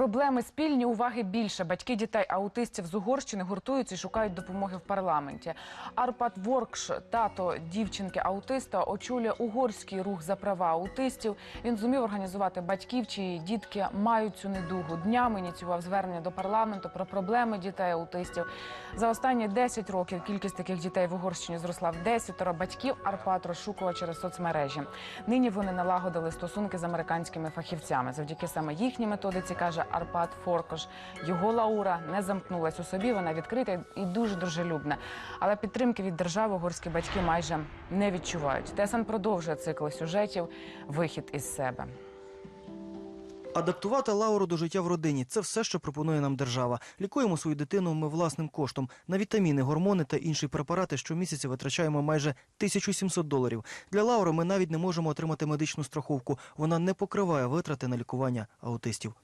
Проблеми спільні, уваги більше. Батьки дітей аутистів з Угорщини гуртуються і шукають допомоги в парламенті. Арпат Воркш, тато дівчинки аутиста, очолює угорський рух за права аутистів. Він зумів організувати батьків, чиї дітки мають цю недугу. Днями ініціював звернення до парламенту про проблеми дітей аутистів. За останні 10 років кількість таких дітей в Угорщині зросла в 10. Батьків Арпат розшукував через соцмережі. Нині вони налагодили стосунки з американськими фахівцями. Завдяки саме їхній методиці каже Арпат Форкош. Його Лаура не замкнулась у собі. Вона відкрита і дуже дружелюбна. Але підтримки від держави угорські батьки майже не відчувають. ТСН продовжує цикл сюжетів Вихід із себе. Адаптувати Лауру до життя в родині це все, що пропонує нам держава. Лікуємо свою дитину ми власним коштом. На вітаміни, гормони та інші препарати щомісяця витрачаємо майже 1700 доларів. Для Лаури ми навіть не можемо отримати медичну страховку. Вона не покриває витрати на лікування аутистів.